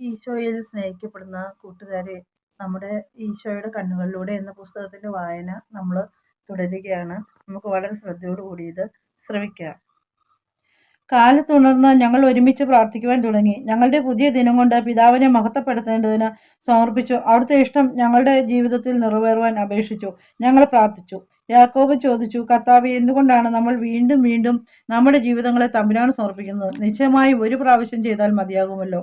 ഈശോയിൽ സ്നേഹിക്കപ്പെടുന്ന കൂട്ടുകാരെ നമ്മുടെ ഈശോയുടെ കണ്ണുകളിലൂടെ എന്ന പുസ്തകത്തിന്റെ വായന നമ്മൾ തുടരുകയാണ്. നമുക്ക് വളരെ ശ്രദ്ധയോടുകൂടി ഇത് ശ്രമിക്കാം. കാലത്തുണർന്ന് ഞങ്ങൾ ഒരുമിച്ച് പ്രാർത്ഥിക്കുവാൻ തുടങ്ങി. ഞങ്ങളുടെ പുതിയ ദിനം കൊണ്ട് പിതാവിനെ മഹത്വപ്പെടുത്തേണ്ടതിന് സമർപ്പിച്ചു. അവിടുത്തെ ഇഷ്ടം ഞങ്ങളുടെ ജീവിതത്തിൽ നിറവേറുവാൻ അപേക്ഷിച്ചു. ഞങ്ങൾ പ്രാർത്ഥിച്ചു. യാക്കോബ് ചോദിച്ചു കർത്താവ് എന്തുകൊണ്ടാണ് നമ്മൾ വീണ്ടും വീണ്ടും നമ്മുടെ ജീവിതങ്ങളെ തമ്മിലാണ് സമർപ്പിക്കുന്നത്? നിശ്ചയമായി ഒരു പ്രാവശ്യം ചെയ്താൽ മതിയാകുമല്ലോ.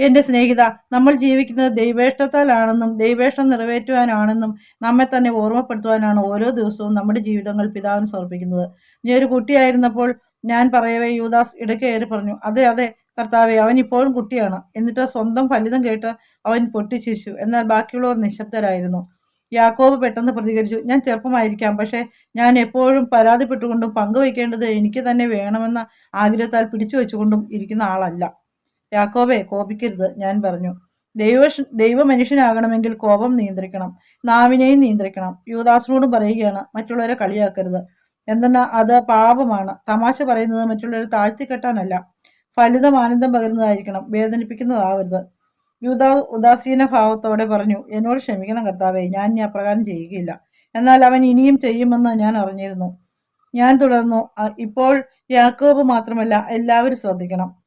എന്റെ സ്നേഹിത നമ്മൾ ജീവിക്കുന്നത് ദൈവേഷ്ടത്താലാണെന്നും ദൈവേഷ്ടം നിറവേറ്റുവാനാണെന്നും നമ്മെ തന്നെ ഓർമ്മപ്പെടുത്തുവാനാണ് ഓരോ ദിവസവും നമ്മുടെ ജീവിതങ്ങൾ പിതാവിന് സമർപ്പിക്കുന്നത്. ഞാൻ ഒരു കുട്ടിയായിരുന്നപ്പോൾ ഞാൻ പറയവേ യൂദാസ് ഇടയ്ക്കേറി പറഞ്ഞു അതെ അതെ കർത്താവെ അവൻ ഇപ്പോഴും കുട്ടിയാണ്. എന്നിട്ട് സ്വന്തം ഫലിതം കേട്ട് അവൻ പൊട്ടിച്ചിരിച്ചു. എന്നാൽ ബാക്കിയുള്ളവർ നിശബ്ദരായിരുന്നു. യാക്കോബ് പെട്ടെന്ന് പ്രതികരിച്ചു ഞാൻ ചെറുപ്പമായിരിക്കാം പക്ഷേ ഞാൻ എപ്പോഴും പരാതിപ്പെട്ടുകൊണ്ടും പങ്കുവയ്ക്കേണ്ടത് എനിക്ക് തന്നെ വേണമെന്ന ആഗ്രഹത്താൽ പിടിച്ചു വെച്ചുകൊണ്ടും ഇരിക്കുന്ന ആളല്ല. യാക്കോബെ കോപിക്കരുത് ഞാൻ പറഞ്ഞു. ദൈവ ദൈവ മനുഷ്യനാകണമെങ്കിൽ കോപം നിയന്ത്രിക്കണം നാവിനെയും നിയന്ത്രിക്കണം. യുവദാസിനോട് പറയുകയാണ് മറ്റുള്ളവരെ കളിയാക്കരുത്. എന്തെന്നാ അത് പാപമാണ്. തമാശ പറയുന്നത് മറ്റുള്ളവരെ താഴ്ത്തിക്കെട്ടാനല്ല. ഫലിതം ആനന്ദം പകരുന്നതായിരിക്കണം. വേദനിപ്പിക്കുന്നതാവരുത്. യുദാ ഉദാസീന ഭാവത്തോടെ പറഞ്ഞു എന്നോട് ക്ഷമിക്കണം കർത്താവേ ഞാൻ ഇനി അപ്രകാരം ചെയ്യുകയില്ല. എന്നാൽ അവൻ ഇനിയും ചെയ്യുമെന്ന് ഞാൻ അറിഞ്ഞിരുന്നു. ഞാൻ തുടർന്നു. ഇപ്പോൾ യാക്കോബ് മാത്രമല്ല എല്ലാവരും ശ്രദ്ധിക്കണം.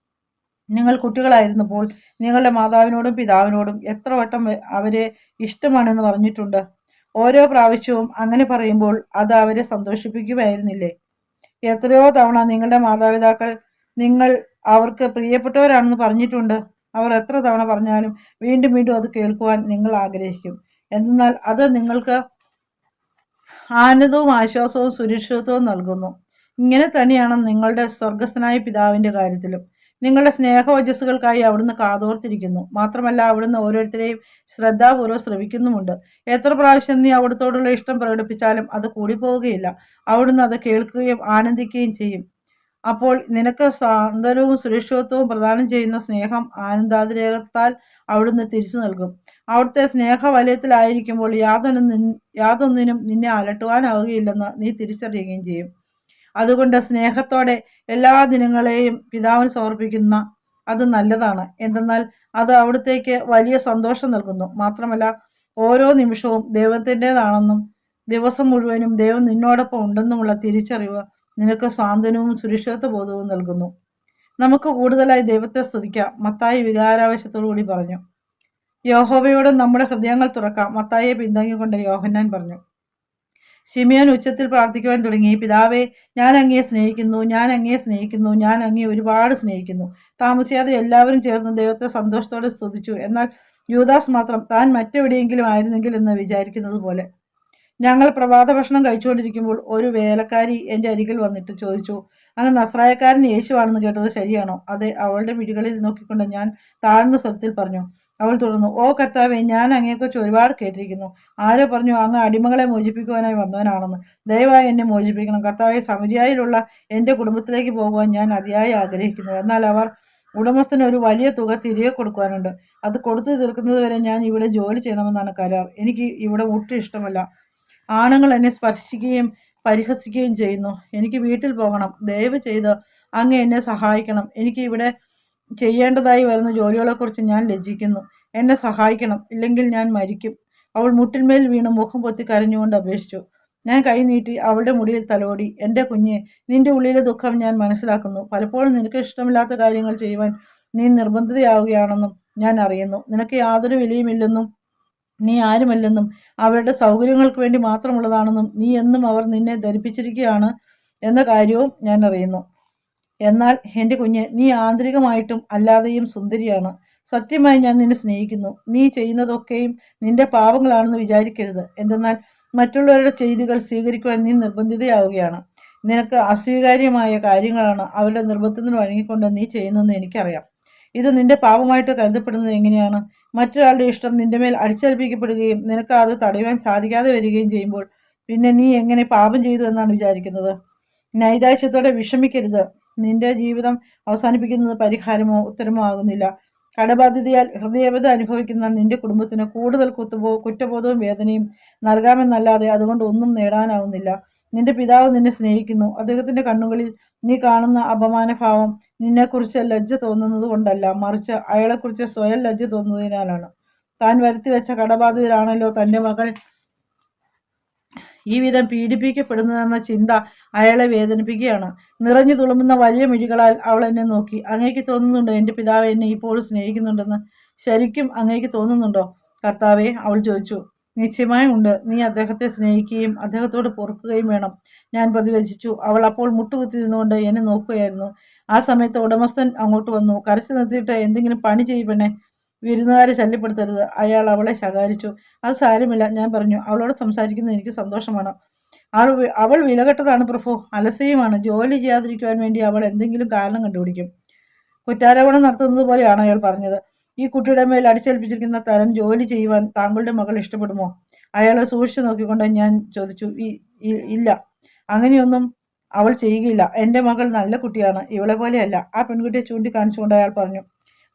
നിങ്ങൾ കുട്ടികളായിരുന്നപ്പോൾ നിങ്ങളുടെ മാതാവിനോടും പിതാവിനോടും എത്ര വട്ടം അവരെ ഇഷ്ടമാണെന്ന് പറഞ്ഞിട്ടുണ്ട്. ഓരോ പ്രാവശ്യവും അങ്ങനെ പറയുമ്പോൾ അത് അവരെ സന്തോഷിപ്പിക്കുമായിരുന്നില്ലേ? എത്രയോ തവണ നിങ്ങളുടെ മാതാപിതാക്കൾ നിങ്ങൾ അവർക്ക് പ്രിയപ്പെട്ടവരാണെന്ന് പറഞ്ഞിട്ടുണ്ട്. അവർ എത്ര തവണ പറഞ്ഞാലും വീണ്ടും വീണ്ടും അത് കേൾക്കുവാൻ നിങ്ങൾ ആഗ്രഹിക്കും. എന്നാൽ അത് നിങ്ങൾക്ക് ആനന്ദവും ആശ്വാസവും സുരക്ഷിതത്വവും നൽകുന്നു. ഇങ്ങനെ തന്നെയാണ് നിങ്ങളുടെ സ്വർഗസ്ഥനായ പിതാവിന്റെ കാര്യത്തിലും. നിങ്ങളുടെ സ്നേഹോജസ്സുകൾക്കായി അവിടുന്ന് കാതോർത്തിരിക്കുന്നു. മാത്രമല്ല അവിടുന്ന് ഓരോരുത്തരെയും ശ്രദ്ധാപൂർവം ശ്രമിക്കുന്നുമുണ്ട് എത്ര പ്രാവശ്യം നീ അവിടുത്തോടുള്ള ഇഷ്ടം പ്രകടിപ്പിച്ചാലും അത് കൂടിപ്പോവുകയില്ല. അവിടുന്ന് അത് കേൾക്കുകയും ആനന്ദിക്കുകയും ചെയ്യും. അപ്പോൾ നിനക്ക് സാന്ത്വനവും സുരക്ഷിതത്വവും പ്രദാനം ചെയ്യുന്ന സ്നേഹം ആനന്ദാതിരേകത്താൽ അവിടുന്ന് തിരിച്ചു നൽകും. അവിടുത്തെ സ്നേഹവലയത്തിലായിരിക്കുമ്പോൾ യാതൊന്നും യാതൊന്നിനും നിന്നെ അലട്ടുവാനാവുകയില്ലെന്ന് നീ തിരിച്ചറിയുകയും ചെയ്യും. അതുകൊണ്ട് സ്നേഹത്തോടെ എല്ലാ ദിനങ്ങളെയും പിതാവിന് സമർപ്പിക്കുന്ന അത് നല്ലതാണ്. എന്തെന്നാൽ അത് അവിടത്തേക്ക് വലിയ സന്തോഷം നൽകുന്നു. മാത്രമല്ല ഓരോ നിമിഷവും ദൈവത്തിന്റെതാണെന്നും ദിവസം മുഴുവനും ദൈവം നിന്നോടൊപ്പം ഉണ്ടെന്നുമുള്ള തിരിച്ചറിവ് നിനക്ക് സാന്ത്വനവും സുരക്ഷിതത്വ ബോധവും നൽകുന്നു. നമുക്ക് കൂടുതലായി ദൈവത്തെ സ്തുതിക്കാം. മത്തായി വികാരാവേശത്തോടു കൂടി പറഞ്ഞു. യോഹോവയോട് നമ്മുടെ ഹൃദയങ്ങൾ തുറക്കാം. മത്തായിയെ പിന്താങ്ങിക്കൊണ്ട് യോഹന്നാൻ പറഞ്ഞു. ഷിമിയൻ ഉച്ചത്തിൽ പ്രാർത്ഥിക്കുവാൻ തുടങ്ങി. പിതാവേ ഞാൻ അങ്ങയെ സ്നേഹിക്കുന്നു ഞാൻ അങ്ങയെ സ്നേഹിക്കുന്നു ഞാൻ അങ്ങയെ ഒരുപാട് സ്നേഹിക്കുന്നു. താമസിയാതെ എല്ലാവരും ചേർന്ന് ദൈവത്തെ സന്തോഷത്തോടെ സ്തുതിച്ചു. എന്നാൽ യൂദാസ് മാത്രം താൻ മറ്റെവിടെയെങ്കിലും ആയിരുന്നെങ്കിൽ എന്ന് വിചാരിക്കുന്നത് പോലെ. ഞങ്ങൾ പ്രഭാത ഭക്ഷണം കഴിച്ചുകൊണ്ടിരിക്കുമ്പോൾ ഒരു വേലക്കാരി എന്റെ അരികിൽ വന്നിട്ട് ചോദിച്ചു അങ്ങ് നസ്രായക്കാരൻ യേശുവാണെന്ന് കേട്ടത് ശരിയാണോ? അതെ അവളുടെ മിഴികളിൽ നോക്കിക്കൊണ്ട് ഞാൻ താഴ്ന്ന സ്വരത്തിൽ പറഞ്ഞു അവൾ തുടർന്നു ഓ കർത്താവെ ഞാൻ അങ്ങയെക്കുറിച്ച് ഒരുപാട് കേട്ടിരിക്കുന്നു. ആരോ പറഞ്ഞു അങ്ങ് അടിമകളെ മോചിപ്പിക്കുവാനായി വന്നവനാണെന്ന്. ദയവായി എന്നെ മോചിപ്പിക്കണം. കർത്താവെ സമരിയായിലുള്ള എന്റെ കുടുംബത്തിലേക്ക് പോകുവാൻ ഞാൻ അതിയായി ആഗ്രഹിക്കുന്നു. എന്നാൽ അവർ ഉടമസ്ഥന് ഒരു വലിയ തുക തിരികെ കൊടുക്കുവാനുണ്ട്. അത് കൊടുത്തു തീർക്കുന്നത് വരെ ഞാൻ ഇവിടെ ജോലി ചെയ്യണമെന്നാണ് കരാർ. എനിക്ക് ഇവിടെ ഒട്ടും ഇഷ്ടമല്ല. ആണുങ്ങൾ എന്നെ സ്പർശിക്കുകയും പരിഹസിക്കുകയും ചെയ്യുന്നു. എനിക്ക് വീട്ടിൽ പോകണം. ദയവ് ചെയ്ത് അങ്ങ് എന്നെ സഹായിക്കണം. എനിക്ക് ഇവിടെ ചെയ്യേണ്ടതായി വരുന്ന ജോലികളെക്കുറിച്ച് ഞാൻ ലജ്ജിക്കുന്നു. എന്നെ സഹായിക്കണം. ഇല്ലെങ്കിൽ ഞാൻ മരിക്കും. അവൾ മുട്ടിന്മേൽ വീണ് മുഖം പൊത്തി കരഞ്ഞുകൊണ്ട് അപേക്ഷിച്ചു. ഞാൻ കൈനീട്ടി അവളുടെ മുടിയിൽ തലോടി. എന്റെ കുഞ്ഞെ നിന്റെ ഉള്ളിലെ ദുഃഖം ഞാൻ മനസ്സിലാക്കുന്നു. പലപ്പോഴും നിനക്ക് ഇഷ്ടമില്ലാത്ത കാര്യങ്ങൾ ചെയ്യുവാൻ നീ നിർബന്ധിതയാവുകയാണെന്നും ഞാൻ അറിയുന്നു. നിനക്ക് യാതൊരു വിലയുമില്ലെന്നും നീ ആരുമല്ലെന്നും അവരുടെ സൗകര്യങ്ങൾക്ക് വേണ്ടി മാത്രമുള്ളതാണെന്നും നീ എന്നും അവർ നിന്നെ ധരിപ്പിച്ചിരിക്കുകയാണ് എന്ന കാര്യവും ഞാൻ അറിയുന്നു. എന്നാൽ എന്റെ കുഞ്ഞ് നീ ആന്തരികമായിട്ടും അല്ലാതെയും സുന്ദരിയാണ്. സത്യമായി ഞാൻ നിന്നെ സ്നേഹിക്കുന്നു. നീ ചെയ്യുന്നതൊക്കെയും നിന്റെ പാപങ്ങളാണെന്ന് വിചാരിക്കരുത്. എന്തെന്നാൽ മറ്റുള്ളവരുടെ ചെയ്തികൾ സ്വീകരിക്കുവാൻ നീ നിർബന്ധിതയാവുകയാണ്. നിനക്ക് അസ്വീകാര്യമായ കാര്യങ്ങളാണ് അവരുടെ നിർബന്ധത്തിന് വഴങ്ങിക്കൊണ്ട് നീ ചെയ്യുന്നതെന്ന് എനിക്കറിയാം. ഇത് നിന്റെ പാപമായിട്ട് കരുതപ്പെടുന്നത് എങ്ങനെയാണ്? മറ്റൊരാളുടെ ഇഷ്ടം നിന്റെ മേൽ അടിച്ചേൽപ്പിക്കപ്പെടുകയും നിനക്ക് അത് തടയുവാൻ സാധിക്കാതെ വരികയും ചെയ്യുമ്പോൾ പിന്നെ നീ എങ്ങനെ പാപം ചെയ്തു എന്നാണ് വിചാരിക്കുന്നത്? നൈരാശ്യത്തോടെ വിഷമിക്കരുത്. നിന്റെ ജീവിതം അവസാനിപ്പിക്കുന്നത് പരിഹാരമോ ഉത്തരമോ ആകുന്നില്ല. കടബാധ്യതയാൽ ഹൃദയവത അനുഭവിക്കുന്ന നിന്റെ കുടുംബത്തിന് കൂടുതൽ കുത്തുബോ കുറ്റബോധവും വേദനയും നൽകാമെന്നല്ലാതെ അതുകൊണ്ട് ഒന്നും നേടാനാവുന്നില്ല. നിന്റെ പിതാവ് നിന്നെ സ്നേഹിക്കുന്നു. അദ്ദേഹത്തിന്റെ കണ്ണുകളിൽ നീ കാണുന്ന അപമാനഭാവം നിന്നെക്കുറിച്ച് ലജ്ജ തോന്നുന്നത് കൊണ്ടല്ല. മറിച്ച് അയാളെക്കുറിച്ച് സ്വയം ലജ്ജ തോന്നുന്നതിനാലാണ്. താൻ വരുത്തി വെച്ച കടബാധിതരാണല്ലോ തന്റെ മകൾ ഈ വിധം പീഡിപ്പിക്കപ്പെടുന്നതെന്ന ചിന്ത അയാളെ വേദനിപ്പിക്കുകയാണ്. നിറഞ്ഞു തുളുമ്പുന്ന വലിയ മിഴികളാൽ അവൾ എന്നെ നോക്കി. അങ്ങേക്ക് തോന്നുന്നുണ്ടോ? എന്റെ പിതാവ് എന്നെ ഇപ്പോഴും സ്നേഹിക്കുന്നുണ്ടെന്ന്? ശരിക്കും അങ്ങേക്ക് തോന്നുന്നുണ്ടോ? കർത്താവെ അവൾ ചോദിച്ചു. നിശ്ചയമായും ഉണ്ട്. നീ അദ്ദേഹത്തെ സ്നേഹിക്കുകയും അദ്ദേഹത്തോട് പൊറുക്കുകയും വേണം. ഞാൻ പ്രതിവചിച്ചു. അവൾ അപ്പോൾ മുട്ടുകുത്തി നിന്നുകൊണ്ട് എന്നെ നോക്കുകയായിരുന്നു. ആ സമയത്ത് ഉടമസ്ഥൻ അങ്ങോട്ട് വന്നു. കരച്ചു നിർത്തിയിട്ട് എന്തെങ്കിലും പണി ചെയ്യപ്പെണേ വിരുന്നുകാരെ ശല്യപ്പെടുത്തരുത്. അയാൾ അവളെ ശകാരിച്ചു. അത് സാരമില്ല ഞാൻ പറഞ്ഞു. അവളോട് സംസാരിക്കുന്നത് എനിക്ക് സന്തോഷമാണ്. അവൾ അവൾ വിലകെട്ടതാണ് പ്രഭു. അലസയുമാണ്. ജോലി ചെയ്യാതിരിക്കുവാൻ വേണ്ടി അവൾ എന്തെങ്കിലും കാരണം കണ്ടുപിടിക്കും. കുറ്റാരോപണം നടത്തുന്നത് പോലെയാണ് അയാൾ പറഞ്ഞത്. ഈ കുട്ടിയുടെ മേൽ അടിച്ചേൽപ്പിച്ചിരിക്കുന്ന തരം ജോലി ചെയ്യുവാൻ താങ്കളുടെ മകൾ ഇഷ്ടപ്പെടുമോ? അയാളെ സൂക്ഷിച്ചു നോക്കിക്കൊണ്ട് ഞാൻ ചോദിച്ചു. ഇല്ല. അങ്ങനെയൊന്നും അവൾ ചെയ്യുകയില്ല. എന്റെ മകൾ നല്ല കുട്ടിയാണ്. ഇവളെ പോലെയല്ല. ആ പെൺകുട്ടിയെ ചൂണ്ടിക്കാണിച്ചുകൊണ്ട് അയാൾ പറഞ്ഞു.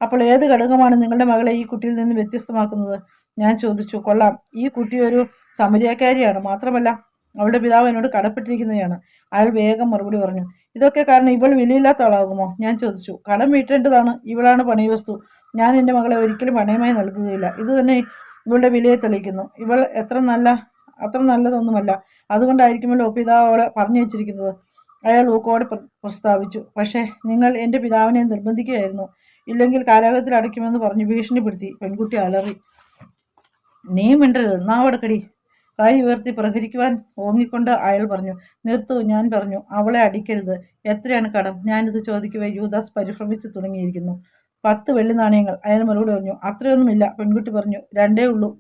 അപ്പോൾ ഏത് ഘടകമാണ് നിങ്ങളുടെ മകളെ ഈ കുട്ടിയിൽ നിന്ന് വ്യത്യസ്തമാക്കുന്നത്? ഞാൻ ചോദിച്ചു. കൊള്ളാം. ഈ കുട്ടി ഒരു സമരിയാക്കാരിയാണ് മാത്രമല്ല അവളുടെ പിതാവ് എന്നോട് കടപ്പെട്ടിരിക്കുന്നതാണ് അയാൾ വേഗം മറുപടി പറഞ്ഞു. ഇതൊക്കെ കാരണം ഇവൾ വിലയില്ലാത്ത ആളാകുമോ? ഞാൻ ചോദിച്ചു. കടം വീട്ടേണ്ടതാണ്. ഇവളാണ് പണയവസ്തു ഞാൻ എന്റെ മകളെ ഒരിക്കലും പണയമായി നൽകുകയില്ല. ഇത് തന്നെ ഇവളുടെ വിലയെ തെളിയിക്കുന്നു. ഇവൾ എത്ര നല്ല അത്ര നല്ലതൊന്നുമല്ല. അതുകൊണ്ടായിരിക്കുമല്ലോ പിതാവ് അവളെ പറഞ്ഞു വെച്ചിരിക്കുന്നത്. അയാൾ ഊക്കോടെ പ്രസ്താവിച്ചു. പക്ഷേ നിങ്ങൾ എന്റെ പിതാവിനെ നിർബന്ധിക്കുകയായിരുന്നു. ഇല്ലെങ്കിൽ കാരാഗ്രഹത്തിൽ അടയ്ക്കുമെന്ന് പറഞ്ഞ് ഭീഷണിപ്പെടുത്തി പെൺകുട്ടി അലറി. നീ മിണ്ടരുത്. നാവടക്കടി. കൈ ഉയർത്തി പ്രഹരിക്കുവാൻ ഓങ്ങിക്കൊണ്ട് അയാൾ പറഞ്ഞു നിർത്തു ഞാൻ പറഞ്ഞു അവളെ അടിക്കരുത്. എത്രയാണ് കടം? ഞാനിത് ചോദിക്കുവേ യൂദാസ് പരിഭ്രമിച്ച് തുടങ്ങിയിരിക്കുന്നു. പത്ത് വെള്ളി നാണയങ്ങൾ. അയാൾ മറുപടി പറഞ്ഞു അത്രയൊന്നുമില്ല പെൺകുട്ടി പറഞ്ഞു രണ്ടേ ഉള്ളൂ.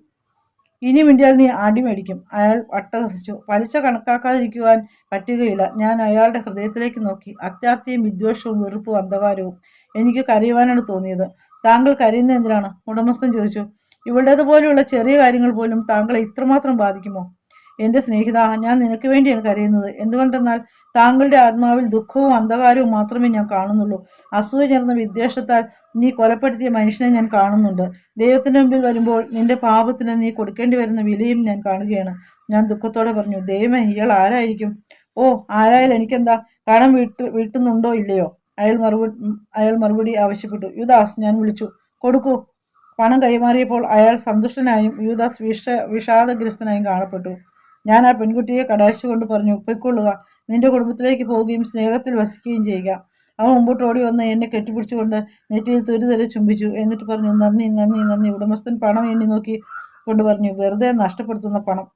ഇനി മിണ്ടിയാൽ നീ അടി മേടിക്കും. അയാൾ വട്ടഹസിച്ചു പലിശ കണക്കാക്കാതിരിക്കുവാൻ പറ്റുകയില്ല. ഞാൻ അയാളുടെ ഹൃദയത്തിലേക്ക് നോക്കി. അത്യാർത്ഥിയും വിദ്വേഷവും വെറുപ്പും അന്ധകാരവും. എനിക്ക് കരയുവാനാണ് തോന്നിയത്. താങ്കൾ കരയുന്ന എന്തിനാണ്? ഉടമസ്ഥൻ ചോദിച്ചു. ഇവളുടേതുപോലെയുള്ള ചെറിയ കാര്യങ്ങൾ പോലും താങ്കളെ ഇത്രമാത്രം ബാധിക്കുമോ? എന്റെ സ്നേഹിത ഞാൻ നിനക്ക് വേണ്ടിയാണ് കരയുന്നത്. എന്തുകൊണ്ടെന്നാൽ താങ്കളുടെ ആത്മാവിൽ ദുഃഖവും അന്ധകാരവും മാത്രമേ ഞാൻ കാണുന്നുള്ളൂ. അസൂയ ചേർന്ന വിദ്വേഷത്താൽ നീ കൊലപ്പെടുത്തിയ മനുഷ്യനെ ഞാൻ കാണുന്നുണ്ട്. ദൈവത്തിന്റെ മുമ്പിൽ വരുമ്പോൾ നിന്റെ പാപത്തിന് നീ കൊടുക്കേണ്ടി വരുന്ന വിലയും ഞാൻ കാണുകയാണ്. ഞാൻ ദുഃഖത്തോടെ പറഞ്ഞു ദൈവമേ ഇയാൾ ആരായിരിക്കും? ഓ ആരായാലും എനിക്കെന്താ? കടം വീട്ട് വീട്ടുന്നുണ്ടോ ഇല്ലയോ? അയാൾ മറുപടി അയാൾ മറുപടി ആവശ്യപ്പെട്ടു. യുദാസ് ഞാൻ വിളിച്ചു. കൊടുക്കൂ. പണം കൈമാറിയപ്പോൾ അയാൾ സന്തുഷ്ടനായും യുദാസ് വിഷ വിഷാദഗ്രസ്തനായും കാണപ്പെട്ടു. ഞാൻ ആ പെൺകുട്ടിയെ കടാഴ്ച പറഞ്ഞു പൊയ്ക്കൊള്ളുക. നിന്റെ കുടുംബത്തിലേക്ക് പോവുകയും സ്നേഹത്തിൽ വസിക്കുകയും ചെയ്യുക. അവൻ മുമ്പോട്ട് ഓടി വന്ന് എന്നെ കെട്ടിപ്പിടിച്ചുകൊണ്ട് നെറ്റിയിൽ തുരുതരെ ചുംബിച്ചു. എന്നിട്ട് പറഞ്ഞു നന്ദി നന്ദി നന്ദി. ഉടമസ്ഥൻ പണം എണ്ണി നോക്കി കൊണ്ട് പറഞ്ഞു വെറുതെ നഷ്ടപ്പെടുത്തുന്ന പണം.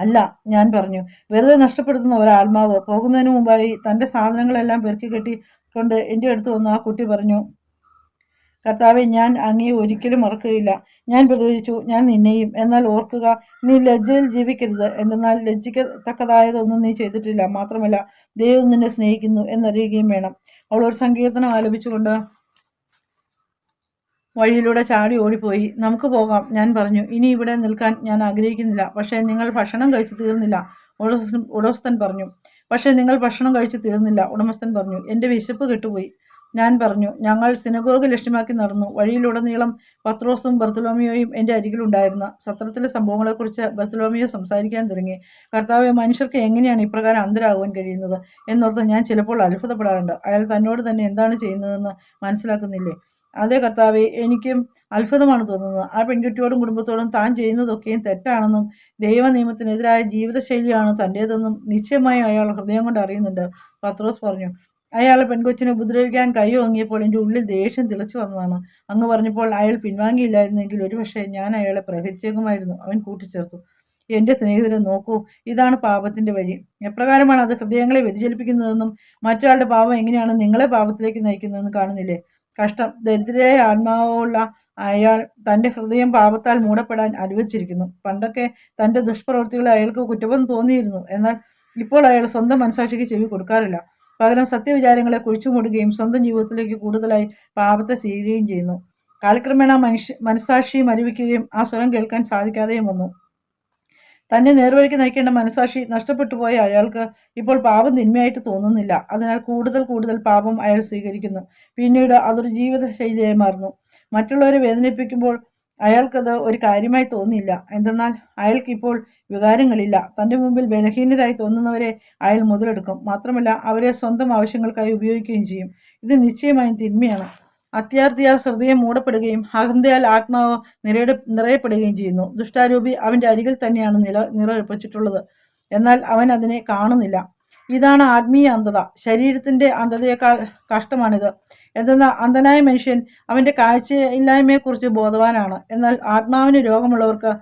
അല്ല ഞാൻ പറഞ്ഞു വെറുതെ നഷ്ടപ്പെടുത്തുന്ന ഒരാത്മാവ് പോകുന്നതിന് മുമ്പായി തന്റെ സാധനങ്ങളെല്ലാം പെറുക്കി കെട്ടി കൊണ്ട് എന്റെ അടുത്ത് വന്ന്. ആ കുട്ടി പറഞ്ഞു കർത്താവെ ഞാൻ അങ്ങേ ഒരിക്കലും മറക്കുകയില്ല. ഞാൻ പ്രതികരിച്ചു ഞാൻ നിന്നെയും. എന്നാൽ ഓർക്കുക നീ ലജ്ജയിൽ ജീവിക്കരുത്. എന്തെന്നാൽ ലജ്ജിക്കത്തക്കതായതൊന്നും നീ ചെയ്തിട്ടില്ല. മാത്രമല്ല ദൈവം നിന്നെ സ്നേഹിക്കുന്നു എന്നറിയുകയും വേണം. അവൾ ഒരു സങ്കീർത്തനം ആലപിച്ചുകൊണ്ട് വഴിയിലൂടെ ചാടി ഓടിപ്പോയി. നമുക്ക് പോകാം ഞാൻ പറഞ്ഞു. ഇനി ഇവിടെ നിൽക്കാൻ ഞാൻ ആഗ്രഹിക്കുന്നില്ല. പക്ഷേ നിങ്ങൾ ഭക്ഷണം കഴിച്ചു തീർന്നില്ല ഉടമസ്ഥൻ പറഞ്ഞു. പക്ഷേ നിങ്ങൾ ഭക്ഷണം കഴിച്ചു തീർന്നില്ല ഉടമസ്ഥൻ പറഞ്ഞു. എന്റെ വിശപ്പ് കെട്ടുപോയി ഞാൻ പറഞ്ഞു. ഞങ്ങൾ സിനഗോഗ് ലക്ഷ്യമാക്കി നടന്നു. വഴിയിലുടനീളം പത്രോസും ബർത്തലോമിയോയും എന്റെ അരികിലുണ്ടായിരുന്ന സത്രത്തിലെ സംഭവങ്ങളെക്കുറിച്ച് ബർത്തലോമിയോ സംസാരിക്കാൻ തുടങ്ങി. കർത്താവ് മനുഷ്യർക്ക് എങ്ങനെയാണ് ഇപ്രകാരം അന്തരാകുവാൻ കഴിയുന്നത് എന്നോർത്ത് ഞാൻ ചിലപ്പോൾ അത്ഭുതപ്പെടാറുണ്ട്. അയാൾ തന്നോട് തന്നെ എന്താണ് ചെയ്യുന്നതെന്ന് മനസ്സിലാക്കുന്നില്ലേ? അതേ കർത്താവെ എനിക്കും അത്ഭുതമാണ് തോന്നുന്നത്. ആ പെൺകുട്ടിയോടും കുടുംബത്തോടും താൻ ചെയ്യുന്നതൊക്കെയും തെറ്റാണെന്നും ദൈവ നിയമത്തിനെതിരായ ജീവിതശൈലിയാണ് തന്റേതെന്നും നിശ്ചയമായി അയാൾ ഹൃദയം കൊണ്ട് അറിയുന്നുണ്ട്. പത്രോസ് പറഞ്ഞു അയാളെ പെൺകൊച്ചിനെ ഉപദ്രവിക്കാൻ കൈ ഓങ്ങിയപ്പോൾ എന്റെ ഉള്ളിൽ ദേഷ്യം തിളച്ചു വന്നതാണ്. അങ്ങ് പറഞ്ഞപ്പോൾ അയാൾ പിൻവാങ്ങിയില്ലായിരുന്നെങ്കിൽ ഒരുപക്ഷെ ഞാൻ അയാളെ പ്രഹരിച്ചേക്കുമായിരുന്നു. അവൻ കൂട്ടിച്ചേർത്തു. എന്റെ സ്നേഹിതരെ നോക്കൂ ഇതാണ് പാപത്തിന്റെ വഴി. എപ്രകാരമാണ് അത് ഹൃദയങ്ങളെ വ്യതിചലിപ്പിക്കുന്നതെന്നും മറ്റൊരാളുടെ പാപം എങ്ങനെയാണ് നിങ്ങളെ പാപത്തിലേക്ക് നയിക്കുന്നതെന്ന് കാണുന്നില്ലേ? കഷ്ടം. ദരിദ്രയായ ആത്മാവുള്ള അയാൾ തന്റെ ഹൃദയം പാപത്താൽ മൂടപ്പെടാൻ അനുവദിച്ചിരിക്കുന്നു. പണ്ടൊക്കെ തന്റെ ദുഷ്പ്രവൃത്തികളെ അയാൾക്ക് കുറ്റബോധം തോന്നിയിരുന്നു. എന്നാൽ ഇപ്പോൾ അയാൾ സ്വന്തം മനസാക്ഷിക്ക് ചെവി കൊടുക്കാറില്ല. പകരം സത്യവിചാരങ്ങളെ കുഴിച്ചുമൂടുകയും സ്വന്തം ജീവിതത്തിലേക്ക് കൂടുതലായി പാപത്തെ സ്വീകരിക്കുകയും ചെയ്യുന്നു. കാലക്രമേണ മനുഷ്യ മനസാക്ഷി മരുവിക്കുകയും ആ സ്വരം കേൾക്കാൻ സാധിക്കാതെയും വന്നു. തന്നെ നേർവഴിക്ക് നയിക്കേണ്ട മനസാക്ഷി നഷ്ടപ്പെട്ടു പോയ അയാൾക്ക് ഇപ്പോൾ പാപം തിന്മയായിട്ട് തോന്നുന്നില്ല. അതിനാൽ കൂടുതൽ കൂടുതൽ പാപം അയാൾ സ്വീകരിക്കുന്നു. പിന്നീട് അതൊരു ജീവിത ശൈലിയായി മാറുന്നു. മറ്റുള്ളവരെ വേദനിപ്പിക്കുമ്പോൾ അയാൾക്കത് ഒരു കാര്യമായി തോന്നിയില്ല. എന്തെന്നാൽ അയാൾക്കിപ്പോൾ വികാരങ്ങളില്ല. തന്റെ മുമ്പിൽ ബലഹീനരായി തോന്നുന്നവരെ അയാൾ മുതലെടുക്കും. മാത്രമല്ല അവരെ സ്വന്തം ആവശ്യങ്ങൾക്കായി ഉപയോഗിക്കുകയും ചെയ്യും. ഇത് നിശ്ചയമായും തിന്മയാണ്. അത്യാർത്ഥിയാൽ ഹൃദയം മൂടപ്പെടുകയും അഹന്തയാൽ ആത്മാവ് നിറയുടെ നിറയപ്പെടുകയും ചെയ്യുന്നു. ദുഷ്ടാരൂപി അവന്റെ അരികിൽ തന്നെയാണ് നില നിറയപ്പിച്ചിട്ടുള്ളത്. എന്നാൽ അവൻ അതിനെ കാണുന്നില്ല. ഇതാണ് ആത്മീയ അന്ധത. ശരീരത്തിന്റെ അന്ധതയേക്കാൾ കഷ്ടമാണിത്. എന്തെന്നാൽ അന്ധനായ മനുഷ്യൻ അവന്റെ കാഴ്ചയില്ലായ്മയെക്കുറിച്ച് ബോധവാനാണ്. എന്നാൽ ആത്മാവിന് രോഗമുള്ളവർക്ക്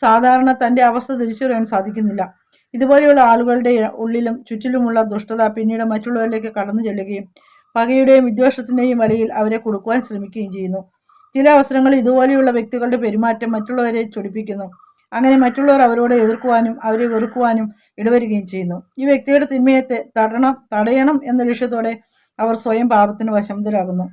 സാധാരണ തന്റെ അവസ്ഥ തിരിച്ചറിയാൻ സാധിക്കുന്നില്ല. ഇതുപോലെയുള്ള ആളുകളുടെ ഉള്ളിലും ചുറ്റിലുമുള്ള ദുഷ്ടത പിന്നീട് മറ്റുള്ളവരിലേക്ക് കടന്നു ചെല്ലുകയും പകയുടെയും വിദ്വേഷത്തിന്റെയും വലയിൽ അവരെ കൊടുക്കുവാൻ ശ്രമിക്കുകയും ചെയ്യുന്നു. ചില അവസരങ്ങളിൽ ഇതുപോലെയുള്ള വ്യക്തികളുടെ പെരുമാറ്റം മറ്റുള്ളവരെ ചൊടിപ്പിക്കുന്നു. അങ്ങനെ മറ്റുള്ളവർ അവരോട് എതിർക്കുവാനും അവരെ വെറുക്കുവാനും ഇടവരികയും ചെയ്യുന്നു. ഈ വ്യക്തിയുടെ തിന്മയെ തടണം തടയണം എന്ന ലക്ഷ്യത്തോടെ അവർ സ്വയം പാപത്തിന് വശംതരാകുന്നു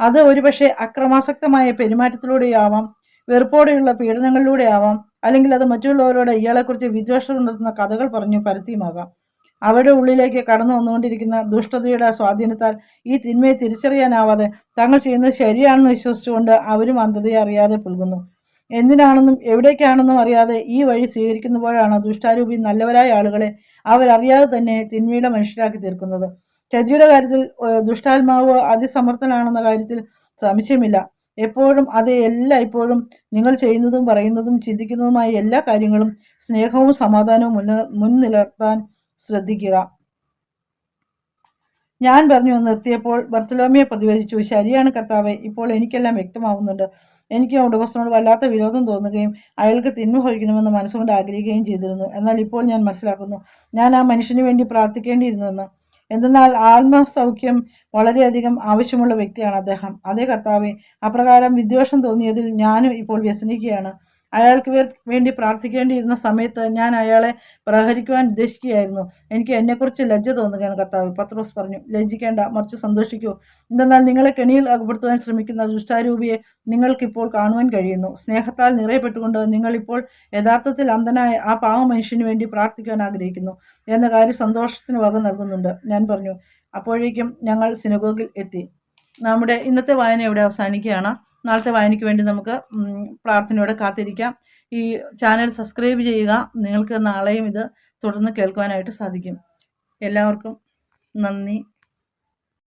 അത് ഒരുപക്ഷെ അക്രമാസക്തമായ പെരുമാറ്റത്തിലൂടെയാവാം വെറുപ്പോടെയുള്ള പീഡനങ്ങളിലൂടെയാവാം അല്ലെങ്കിൽ അത് മറ്റുള്ളവരോട് ഇയാളെക്കുറിച്ച് വിദ്വേഷം ഉണർത്തുന്ന കഥകൾ പറഞ്ഞു പരത്തിയുമാകാം അവരുടെ ഉള്ളിലേക്ക് കടന്നു വന്നുകൊണ്ടിരിക്കുന്ന ദുഷ്ടതയുടെ സ്വാധീനത്താൽ ഈ തിന്മയെ തിരിച്ചറിയാനാവാതെ തങ്ങൾ ചെയ്യുന്നത് ശരിയാണെന്ന് വിശ്വസിച്ചുകൊണ്ട് അവരും അന്ധതയെ അറിയാതെ പുൽകുന്നു. എന്തിനാണെന്നും എവിടേക്കാണെന്നും അറിയാതെ ഈ വഴി സ്വീകരിക്കുന്നപ്പോഴാണ് ദുഷ്ടാരൂപി നല്ലവരായ ആളുകളെ അവരറിയാതെ തന്നെ തിന്മയുടെ മനുഷ്യരാക്കി തീർക്കുന്നത്. രജിയുടെ കാര്യത്തിൽ ദുഷ്ടാത്മാവ് അതിസമർത്ഥനാണെന്ന കാര്യത്തിൽ സംശയമില്ല. എപ്പോഴും അത് എല്ലാ ഇപ്പോഴും നിങ്ങൾ ചെയ്യുന്നതും പറയുന്നതും ചിന്തിക്കുന്നതുമായ എല്ലാ കാര്യങ്ങളും സ്നേഹവും സമാധാനവും മുൻ മുൻനിർത്താൻ ശ്രദ്ധിക്കുക. ഞാൻ പറഞ്ഞു നിർത്തിയപ്പോൾ ബർത്തലോമിയെ പ്രതിവേശിച്ചു. ശരിയാണ് കർത്താവെ ഇപ്പോൾ എനിക്കെല്ലാം വ്യക്തമാവുന്നുണ്ട്. എനിക്ക് ഉടമസ്ഥനോട് വല്ലാത്ത വിരോധം തോന്നുകയും അയാൾക്ക് തിന്മ ഭവിക്കണമെന്ന് മനസ്സുകൊണ്ട് ആഗ്രഹിക്കുകയും ചെയ്തിരുന്നു. എന്നാൽ ഇപ്പോൾ ഞാൻ മനസ്സിലാക്കുന്നു. ഞാൻ ആ മനുഷ്യന് വേണ്ടി പ്രാർത്ഥിക്കേണ്ടിയിരുന്നുവെന്ന്. എന്തെന്നാൽ ആത്മസൗഖ്യം വളരെയധികം ആവശ്യമുള്ള വ്യക്തിയാണ് അദ്ദേഹം. അതേ കർത്താവെ അപ്രകാരം വിദ്വേഷം തോന്നിയതിൽ ഞാനും ഇപ്പോൾ വ്യസനിക്കുകയാണ്. അയാൾക്ക് വേണ്ടി പ്രാർത്ഥിക്കേണ്ടിയിരുന്ന സമയത്ത് ഞാൻ അയാളെ പ്രഹരിക്കുവാൻ ഉദ്ദേശിക്കുകയായിരുന്നു. എനിക്ക് എന്നെക്കുറിച്ച് ലജ്ജ തോന്നുകയാണ് കർത്താവ്. പത്രോസ് പറഞ്ഞു ലജ്ജിക്കേണ്ട മറിച്ച് സന്തോഷിക്കൂ. എന്തെന്നാൽ നിങ്ങളെ കെണിയിൽ അകപ്പെടുത്തുവാൻ ശ്രമിക്കുന്ന ദുഷ്ടാരൂപിയെ നിങ്ങൾക്കിപ്പോൾ കാണുവാൻ കഴിയുന്നു. സ്നേഹത്താൽ നിറയപ്പെട്ടുകൊണ്ട് നിങ്ങളിപ്പോൾ യഥാർത്ഥത്തിൽ അന്ധനായ ആ പാവ മനുഷ്യന് വേണ്ടി പ്രാർത്ഥിക്കുവാൻ ആഗ്രഹിക്കുന്നു എന്ന കാര്യം സന്തോഷത്തിന് വക നൽകുന്നുണ്ട്. ഞാൻ പറഞ്ഞു അപ്പോഴേക്കും ഞങ്ങൾ സിനഗോഗിൽ എത്തി. നമ്മുടെ ഇന്നത്തെ വായന ഇവിടെ അവസാനിക്കുകയാണ്. നാളത്തെ വായനയ്ക്ക് വേണ്ടി നമുക്ക് പ്രാർത്ഥനയോടെ കാത്തിരിക്കാം. ഈ ചാനൽ സബ്സ്ക്രൈബ് ചെയ്യുക. നിങ്ങൾക്ക് നാളെയും ഇത് തുടർന്ന് കേൾക്കുവാനായിട്ട് സാധിക്കും. എല്ലാവർക്കും നന്ദി.